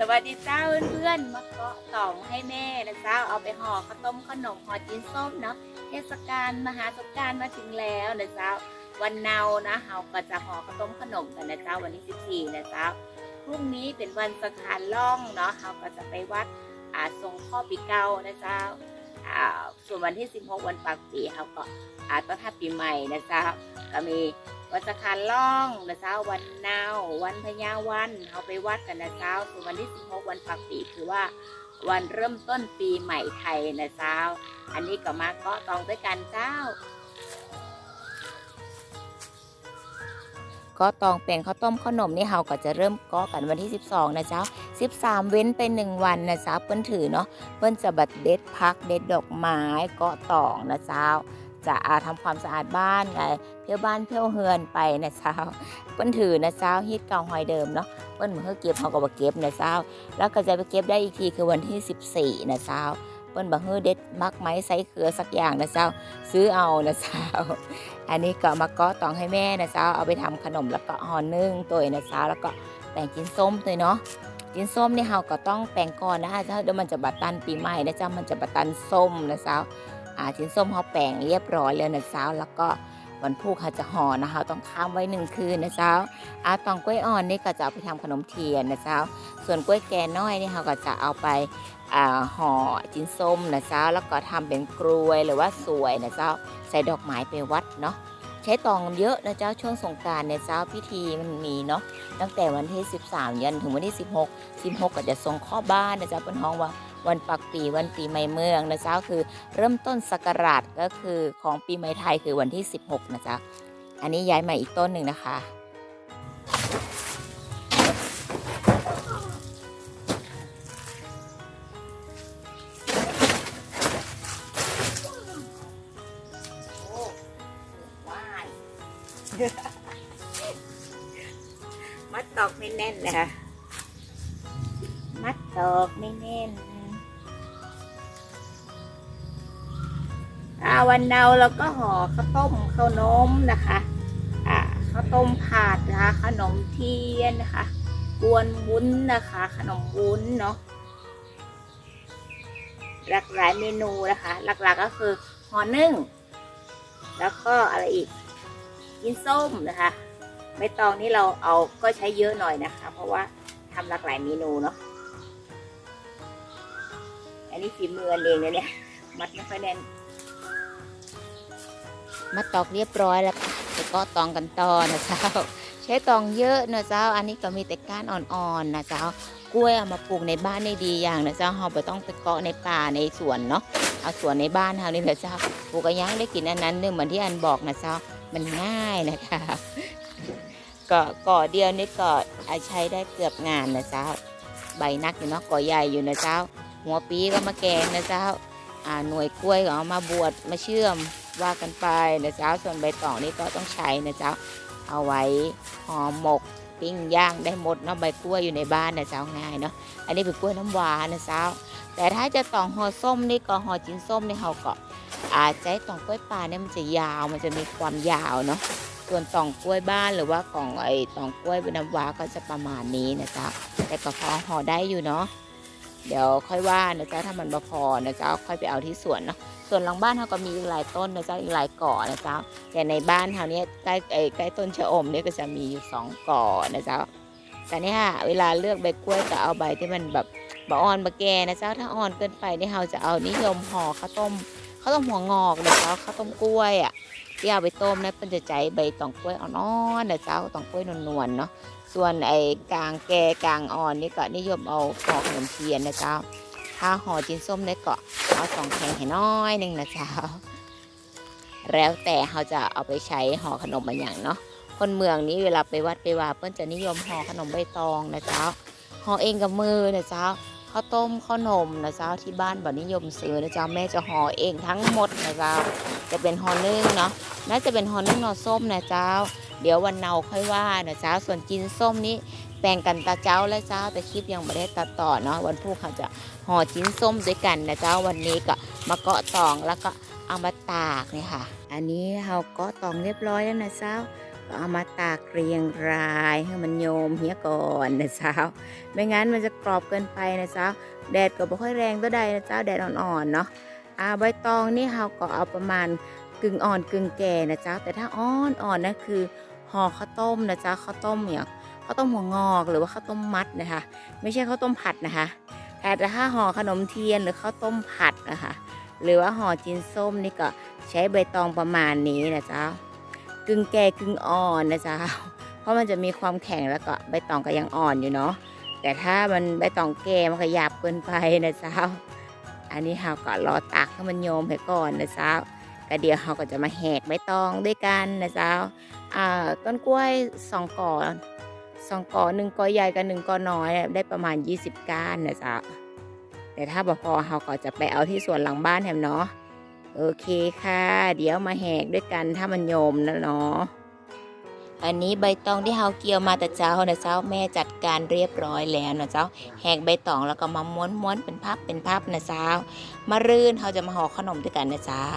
สวัสดีเจ้าเพื่อนๆมาเกาะต่องให้แม่นะเจ้าเอาไปห่อข้าวต้มขนมห่อจีนส้มเนาะเทศกาลมหาสงการมาถึงแล้วนะเจ้า วันเนานะเฮาก็จะห่อข้าวต้มขนมกันนะเจ้าวันที่14นะเจ้าพรุ่งนี้เป็นวันสถารล่องเนาะเฮาก็จะไปวัดอาทรงข้อปีเก่านะเจ้า อ่าส่วนวันที่ 16 วันปากปีเขาก็อาต้อนรับปีใหม่นะเจ้าก็มีวันสะคารล่องนะเจ้าวันนาวันพญาวันเขาไปวัดกันนะเจ้า ส่วนวันที่ 16 วันปักปีคือว่าวันเริ่มต้นปีใหม่ไทยนะเจ้า อันนี้ก็มาเกาะตองด้วยกันเจ้า ก็ตองแปลงข้าวต้มขนมนี่เฮาก็จะเริ่มกาะกันวันที่ 12 นะเจ้า 13 เว้นไป1วันนะเจ้าเปิ้นถือเนาะเปิ้นจะบัดเด็ดพักเด็ดดอกไม้กาะตองนะเจ้าจะอาทำความสะอาดบ้านไงเที่ยวบ้านเที่ยวเฮือนไปนะเจ้าเปิ้นถือนะเจ้าฮิตเก่าหอยเดิมเนาะเปิ้นเหมือนเขาเก็บเขาก็บ่เก็บนะเจ้าแล้วก็จะไปเก็บได้อีกทีคือวันที่ 14 นะเจ้า ปิ้นบ่เฮือเด็ดมักไม้ใส่เขือสักอย่างนะเจ้า ซื้อเอานะเจ้า อันนี้ก็มาก็ตองให้แม่นะเจ้าเอาไปทำขนมแล้วก็ห่อนึ่งตัวนะเจ้าแล้วก็แป้งกินส้มตัวเนาะกินส้มนี่เราก็ต้องแป้งก่อนนะคะเจ้าเดี๋ยวมันจะบัดตันปีใหม่นะเจ้ามันจะบัดตันส้มนะเจ้าอ่าชิ้นส้มเขาแป้งเรียบร้อยแล้วนะเจ้าแล้วก็ วันพุธเขาจะห่อนะคะต้องค้างไว้หนึ่งคืนนะเจ้าอาตองกล้วยอ่อนนี่ก็จะเอาไปทำขนมเทียนนะเจ้า ส่วนกล้วยแก่น้อยนี่เขาก็จะเอาไปห่อชิ้นส้มนะเจ้า แล้วก็ทำเป็นกลวยหรือว่าสวยนะเจ้า ใส่ดอกไม้ไปวัดเนาะใช้ตองเยอะนะเจ้าช่วงสงการเนี่ยเจ้าพิธีมันมีเนาะตั้งแต่วันที่ 13 ยันถึงวันที่ 16 16 ก็จะส่งข้อบ้านนะเจ้าเป็นห้องว่า วันปักปีวันปีใหม่เมืองนะจ้าคือเริ่มต้นศักราชก็คือของปีใหม่ไทยคือวันที่ 16 นะจ๊ะอันนี้ย้ายมาอีกต้นหนึ่งนะคะมัดตอกไม่แน่นนะคะ มัดตอกไม่แน่นอ่า วันเนาเราก็ห่อข้าวต้มข้าวนมนะคะอ่าข้าวต้มผัดนะคะขนมเทียนนะคะกวนวุ้นนะคะ ขนมวุ้นเนาะหลากหลายเมนูนะคะ หลักๆก็คือห่อนึ่ง แล้วก็อะไรอีกกินส้มนะคะใบตองนี่เราเอาก็ใช้เยอะหน่อยนะคะ เพราะว่าทำหลากหลายเมนูเนาะอันนี้ฝีมืออันเองเลยเนี่ยมัดไม่ค่อยแน่น มาตอกเรียบร้อยแล้วค่ะก็ตองกันต่อนะเจ้าใช้ตองเยอะนะเจ้า อันนี้ก็มีแต่ก้านอ่อนๆนะเจ้ากล้วยเอามาปลูกในบ้านได้ดีอย่างนะเจ้าเราไปต้องไปเกาะในป่าในสวนเนาะเอาสวนในบ้านเรานี่แหละเจ้าปลูกกระยังได้กินอันนั้นเนื่องเหมือนที่อันบอกนะเจ้ามันง่ายนะคะก็ก่อเดียวนี่ก็อาใช้ได้เกือบงานนะเจ้า ใบนักอยู่เนาะก่อใหญ่อยู่นะเจ้า หัวปีก็มาแกงนะเจ้าอ่าหน่วยกล้วยก็เอามาบวชมาเชื่อม ว่ากันไปนะเจ้าส่วนใบตองนี่ก็ต้องใช้นะเจ้าเอาไว้ห่อหมกปิ้งย่างได้หมดเนาะใบกล้วยอยู่ในบ้านนะเจ้าง่ายเนาะอันนี้เป็นกล้วยน้ำหวานนะเจ้าแต่ถ้าจะตองห่อส้มนี่ก็ห่อจิ้นส้มในเขาก็อาจจะตองกล้วยป่าเนี่ยมันจะยาวมันจะมีความยาวเนาะส่วนตองกล้วยบ้านหรือว่าของไอ้ตองกล้วยน้ำว้าก็จะประมาณนี้นะจ้าแต่ก็พอห่อได้อยู่เนาะ เดี๋ยวค่อยว่านะเจ้าถ้ามันบ่พอนะเจ้าค่อยไปเอาที่สวนเนาะส่วนหลังบ้านเขาก็มีอีกหลายต้นนะเจ้าอีกหลายก่อนะเจ้าแต่ในบ้านเขาเนี้ยใกล้ไอ้ใกล้ต้นชะอมเนี่ยก็จะมีอยู่สองก่อนะเจ้าแต่เนี่ยเวลาเลือกใบกล้วยก็เอาใบที่มันแบบบอ่อนบะแกนะเจ้าถ้าอ่อนเกินไปเนี่ยเราจะเอานิยมห่อข้าวต้มข้าวต้มหัวงอกนะเจ้าข้าวต้มกล้วยอะที่เอาไปต้มนะเป็นจะใจใบตองกล้วยอ่อนๆนะเจ้าตองกล้วยนวลๆเนาะ ส่วนไอ้กลางแก่กลางอ่อนนี่ก็นิยมเอาห่อขนมเทียนนะเจ้า ถ้าห่อจินส้มได้ก็เอาสองแข็งให้น้อยหนึ่งนะเจ้า แล้วแต่เขาจะเอาไปใช้ห่อขนมบางอย่างเนาะ คนเมืองนี้เวลาไปวัดไปว่าเปิ้นจะนิยมห่อขนมใบตองนะเจ้า ห่อเองกับมือนะเจ้า ข้าวต้มข้าวนมนะเจ้าที่บ้านบ่นิยมซื้อนะเจ้าแม่จะห่อเองทั้งหมดนะเจ้าจะเป็นห่อนึ่งเนาะน่าจะเป็นห่อนึ่งนอส้มนะเจ้า เดี๋ยววันเนาค่อยว่านะเจ้าส่วนกินส้มนี้แบ่งกันตาเจ้าและเจ้าแต่คลิปยังไม่ได้ตัดต่อเนาะวันพุธเขาจะห่อชิ้นส้มด้วยกันนะเจ้าวันนี้ก็มาเกาะตองแล้วก็เอามาตากเนี่ยค่ะ อันนี้เรากาะตองเรียบร้อยแล้วนะเจ้า ก็เอามาตากเรียงรายให้มันโยมเฮียก่อนนะเจ้าไม่งั้นมันจะกรอบเกินไปนะเจ้าแดดก็บ่ค่อยแรงตัวใดนะเจ้าแดดอ่อนๆเนาะอ่าใบตองนี่เราก็เอาประมาณกึ่งอ่อนกึ่งแก่นะเจ้าแต่ถ้าอ่อนอ่อนนั่นคือห่อข้าวต้มนะเจ้าข้าวต้มเนี่ยข้าวต้มหัวงอกหรือว่าข้าวต้มมัดนะคะ ไม่ใช่ข้าวต้มผัดนะคะแต่ถ้าห่อขนมเทียนหรือข้าวต้มผัดนะคะหรือว่าห่อจีนส้มนี่ก็ใช้ใบตองประมาณนี้นะเจ้า กึ่งแก่กึ่งอ่อนนะจ้าเพราะมันจะมีความแข็งแล้วก็ใบตองก็ยังอ่อนอยู่เนาะแต่ถ้ามันใบตองแก่มันก็หยาบเกินไปนะจ้าอันนี้เราก็รอตักให้มันโยมให้ก่อนนะจ้าก็เดี๋ยวเราก็จะมาแหกใบตองด้วยกันนะจ้าอ่าต้นกล้วยสองก่อสองก่อหนึ่งก่อใหญ่กับหนึ่งก่อน้อยได้ประมาณ 20 ก้านนะจ้าแต่ถ้าบ่พอเราก็จะไปเอาที่สวนหลังบ้านแถมเนาะ โอเคค่ะ เดี๋ยวมาแหกด้วยกันถ้ามันโยมนะเนาะอันนี้ใบตองที่เฮาเกี่ยวมาแต่เช้านะเจ้าแม่จัดการเรียบร้อยแล้วนะเจ้าแหกใบตองแล้วก็มาม้วนม้วนๆเป็นพับเป็นพับนะเจ้ามารื่นเขาจะมาห่อขนมด้วยกันนะเจ้า